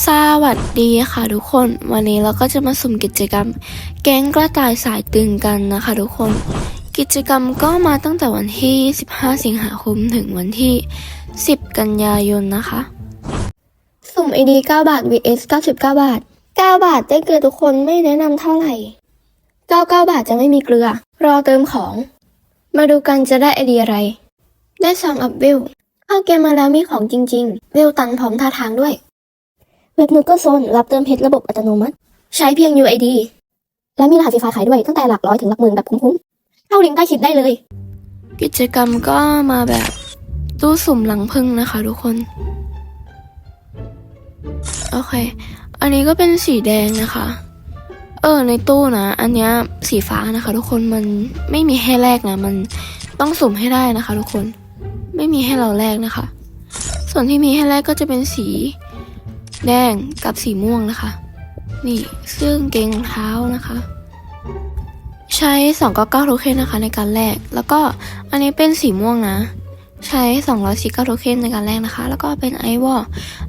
สวัสดีค่ะทุกคน วันนี้เราก็จะมาสุ่มกิจกรรม แก๊งกระต่ายสายตึงกันนะคะทุกคน กิจกรรมก็มาตั้งแต่วันที่ 15 สิงหาคมถึงวันที่ 10 กันยายนนะคะ สุ่ม ID 9 บาท vs 99 บาท 9 บาทได้เกลือทุกคนไม่แนะนำเท่าไหร่ 99 บาทจะไม่มีเกลือ รอเติมของ มาดูกันจะได้ไอเดียอะไร ได้ซองอัพเวลเข้าเกมมาแล้วมีของจริง ๆ เวลตันพร้อมท่าทางด้วย เว็บนูก็โซนรับเติมเพชรระบบอัตโนมัติ ใช้เพียง UID และมีรหัสไฟล์ขายด้วยตั้งแต่หลักร้อยถึงหลักหมื่นแบบคุ้มๆเข้าลิงก์ใต้คลิปได้เลย กิจกรรมก็มาแบบตู้สุ่มหลังพึ่งนะคะทุกคน โอเค อันนี้ก็เป็นสีแดงนะคะ เออ ในตู้นะ อันนี้สีฟ้านะคะ ทุกคนมันไม่มีให้แลกนะ มันต้องสุ่มให้ได้นะคะ ทุกคน ไม่มีให้เราแลกนะคะ ส่วนที่มีให้แลกก็จะเป็นสี แดงกับสีม่วงนะคะ นี่ซึ่งเกงรองเท้านะคะ ใช้299โทเค็นนะคะ ในการแลกแล้วก็อันนี้เป็นสีม่วงนะ ใช้249โทเค็นในการแลกนะคะ แล้วก็เป็นไอวอล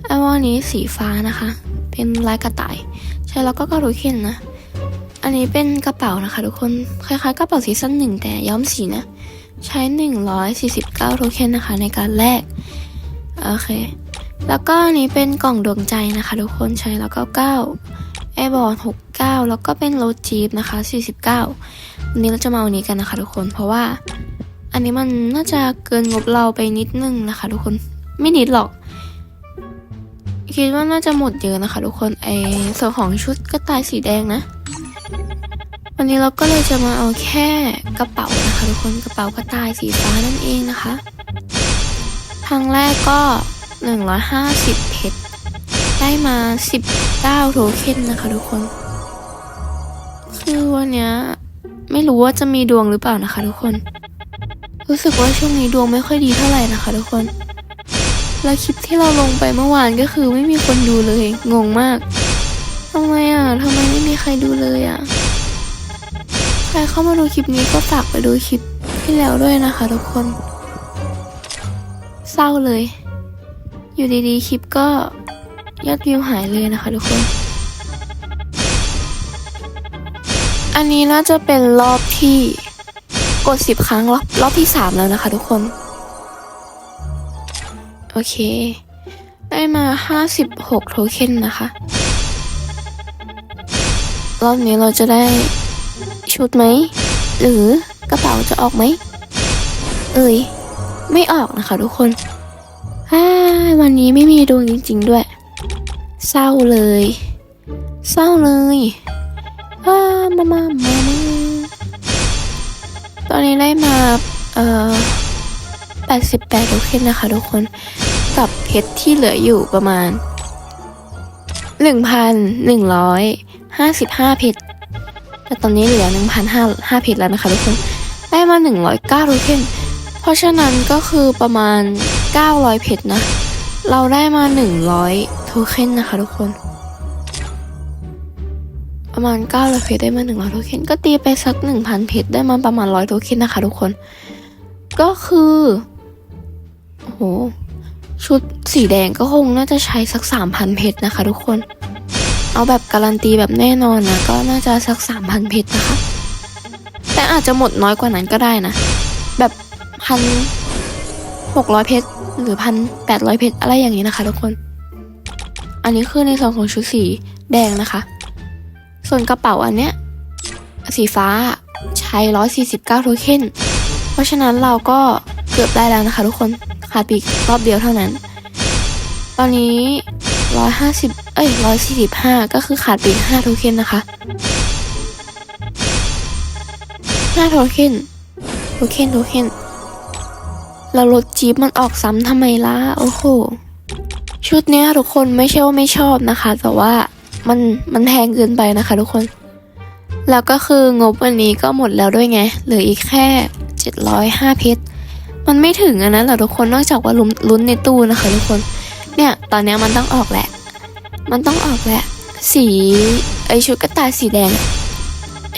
ไอวอลนี้สีฟ้านะคะ เป็นลายกระต่าย ใช้แล้วก็9โทเค็นนะอันนี้เป็นกระเป๋านะคะ ทุกคนคล้ายๆกระเป๋าซีซั่นหนึ่งแต่ย้อมสีนะ ใช้ 149 โทเค็นนะคะ ในการแลกโอเค แล้วก็อันนี้เป็นกล่องดวงใจนะคะทุกคนใช้แล้วก็9แอร์บอร์ด69 แล้วก็เป็นโรถจีบนะคะ 49วันนี้เราจะมาเอาอันนี้กันนะคะทุกคนเพราะว่า อันนี้มันน่าจะเกินงบเราไปนิดนึงนะคะ ทุกคนไม่นิดหรอก คิดว่าน่าจะหมดเยอะนะคะ ทุกคนไอส่วนของชุดกระต่ายสีแดงนะ วันนี้เราก็เลยจะมาเอาแค่กระเป๋านะคะทุกคนกระเป๋ากระต่ายสีฟ้านั่นเองนะคะครั้งแรกก็ 150 เพชร ได้มา 19 โทเค็นนะคะทุกคน คือวันนี้ไม่รู้ว่าจะมีดวงหรือเปล่านะคะทุกคน รู้สึกว่าช่วงนี้ดวงไม่ค่อยดีเท่าไหร่นะคะทุกคน และคลิปที่เราลงไปเมื่อวานก็คือไม่มีคนดูเลย งงมากทำไมอะทำไมไม่มีใครดูเลยอะ ใครเข้ามาดูคลิปนี้ก็ฝากไปดูคลิปที่แล้วด้วยนะคะทุกคน เศร้าเลย อยู่ดีๆ คลิปก็ยอดวิวหายเลยนะคะทุกคน อันนี้น่าจะเป็นรอบที่กดสิบครั้งรอบรอบที่สามแล้วนะคะทุกคน โอเค ได้มาห้าสิบหกโทเค็นนะคะ รอบนี้เราจะได้ชุดไหม หรือกระเป๋าจะออกไหม เอ่ย ไม่ออกนะคะทุกคน วันนี้ไม่มีดวงจริงๆด้วย เศร้าเลย เศร้าเลยอ้ามามามามาตอนนี้ได้มาเอ่อ88โทเค็นนะคะทุกคนกับเพชรที่เหลืออยู่ประมาณ 1,155 เพชรแต่ตอนนี้เหลือ1,505เพชรแล้วนะคะทุกคนได้มา 109โทเค็นเพราะฉะนั้นก็คือประมาณ 900 เพชรนะ เราได้มา100โทเค็นนะคะทุกคน ประมาณ900เพชรได้มา100โทเค็นก็ตีไปสัก1,000เพชรได้มาประมาณ100โทเค็นนะคะทุกคน ก็คือโอ้โหชุดสีแดงก็คงน่าจะใช้สัก3,000เพชรนะคะทุกคน เอาแบบการันตีแบบแน่นอนนะก็น่าจะสัก3,000เพชรนะคะ แต่อาจจะหมดน้อยกว่านั้นก็ได้นะ แบบพันหกร้อยเพชร หรือพันแปดร้อยเพชรอะไรอย่างนี้นะคะทุกคน อันนี้คือในส่วนของชุดสีแดงนะคะ ส่วนกระเป๋าอันเนี้ยสีฟ้าใช้ร้อยสี่สิบเก้าโทเค็นเพราะฉะนั้นเราก็เกือบได้แล้วนะคะทุกคนขาดปีกรอบเดียวเท่านั้น ตอนนี้ร้อยห้าสิบเอ้ยร้อยสี่สิบห้าก็คือขาดปีกห้าโทเค็นนะคะห้าโทเค็นโทเค็นโทเค็น แล้วรถจี๊ปมันออกซ้ำทำไมล่ะโอ้โห ชุดเนี้ยทุกคนไม่ใช่ว่าไม่ชอบนะคะ แต่ว่ามันมันแพงเกินไปนะคะทุกคน แล้วก็คืองบวันนี้ก็หมดแล้วด้วยไง เหลืออีกแค่ 705เพชรมันไม่ถึงอันนั้นหรอทุกคนนอกจากว่าลุ้นลุ้นในตู้นะคะทุกคน เนี่ยตอนนี้มันต้องออกแหละ มันต้องออกแหละ สีไอชุดกระต่ายสีแดง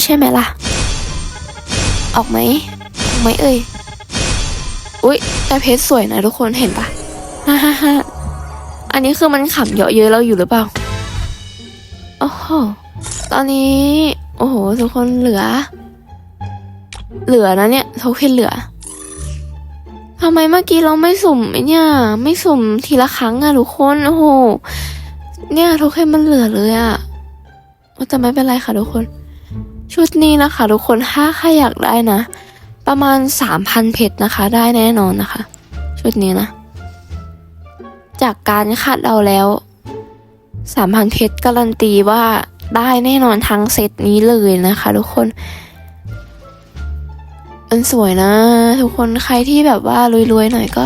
ใช่ไหมล่ะ ออกไหมออกไหมเอ่ย แต่เพชรสวยนะทุกคนเห็นปะฮ่าฮ่าฮ่าอันนี้คือมันขำเยอะเยอะเราอยู่หรือเปล่า โอ้โห ตอนนี้ โอ้โห ทุกคนเหลือ เหลือนะเนี่ยโทเค็นเหลือทำไมเมื่อกี้เราไม่สุ่มไอเนี่ย ไม่สุ่มทีละครั้งอะทุกคน โอ้โห เนี่ยโทเค็นมันเหลือเลยอะแต่ไม่เป็นไรค่ะทุกคน ชุดนี้นะคะ ทุกคนถ้าใครอยากได้นะ ประมาณสามพันเพชรนะคะ ได้แน่นอนนะคะ ชุดนี้นะ จากการคาดเดาแล้วสามพันเพชรการันตีว่าได้แน่นอนทั้งเซตนี้เลยนะคะทุกคนมันสวยนะ ทุกคนใครที่แบบว่ารวยๆหน่อยก็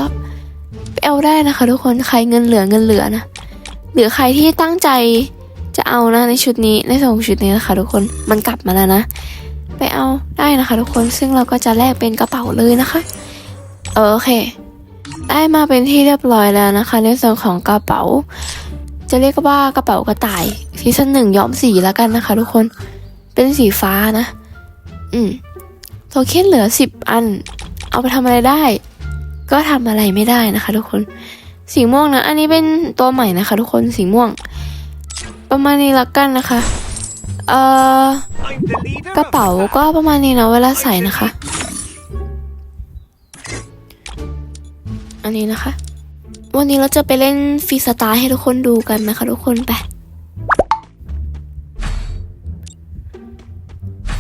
ไปเอาได้นะคะ ทุกคนใครเงินเหลือเงินเหลือนะหรือใครที่ตั้งใจจะเอานะในชุดนี้ในสองชุดนี้นะคะ ทุกคนมันกลับมาแล้วนะ ไปเอาได้นะคะ ทุกคนซึ่งเราก็จะแลกเป็นกระเป๋าเลยนะคะเออโอเค ได้มาเป็นที่เรียบร้อยแล้วนะคะ ในส่วนของกระเป๋า จะเรียกว่ากระเป๋ากระต่ายซีซั่นหนึ่งย้อมสีแล้วกันนะคะ ทุกคนเป็นสีฟ้านะ อืมโทเค็นเหลือสิบอัน เอาไปทำอะไรได้ ก็ทำอะไรไม่ได้นะคะ ทุกคนสีม่วงนะ อันนี้เป็นตัวใหม่นะคะ ทุกคนสีม่วง ประมาณนี้ละกันนะคะ เอ่อ กระเป๋าก็ประมาณนี้นะเวลาใส่นะคะ อันนี้นะคะ วันนี้เราจะไปเล่นฟรีสไตล์ให้ทุกคนดูกันนะคะ ทุกคนไป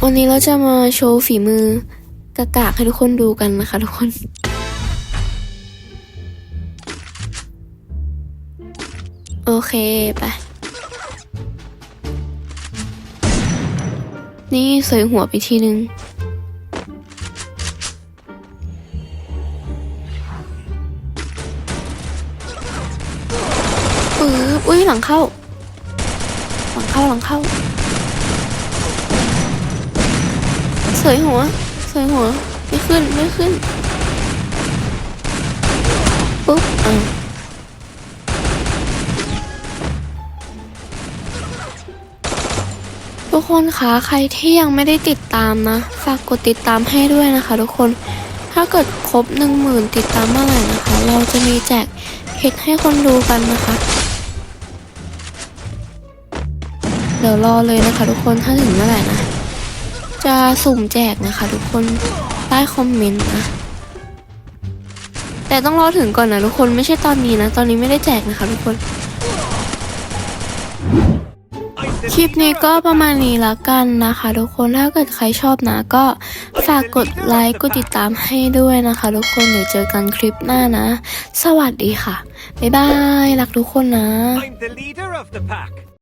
วันนี้เราจะมาโชว์ฝีมือกากากๆให้ทุกคนดูกันนะคะ ทุกคนโอเค ไป นี่เสยหัวไปทีนึง ปื๊บอุ้ยหลังเข้า หลังเข้าหลังเข้า เสยหัว เสยหัว ไม่ขึ้น ไม่ขึ้น ปุ๊บอ่า ทุกคนคะใครที่ยังไม่ได้ติดตามนะ ฝากกดติดตามให้ด้วยนะคะ ทุกคน ถ้าเกิดครบหนึ่งหมื่นติดตามเมื่อไหร่นะคะ เราจะมีแจกเพชรให้คนดูกันนะคะ เดี๋ยวรอเลยนะคะ ทุกคนถ้าถึงเมื่อไหร่นะ จะสุ่มแจกนะคะ ทุกคนใต้คอมเมนต์นะแต่ต้องรอถึงก่อนนะทุกคนไม่ใช่ตอนนี้นะ ตอนนี้ไม่ได้แจกนะคะ ทุกคน คลิปนี้ก็ประมาณนี้ละกันนะคะ ทุกคนถ้าเกิดใครชอบนะก็ฝากกดไลค์กดติดตามให้ด้วยนะคะ ทุกคนเดี๋ยวเจอกันคลิปหน้านะ สวัสดีค่ะ บ๊ายบาย รักทุกคนนะ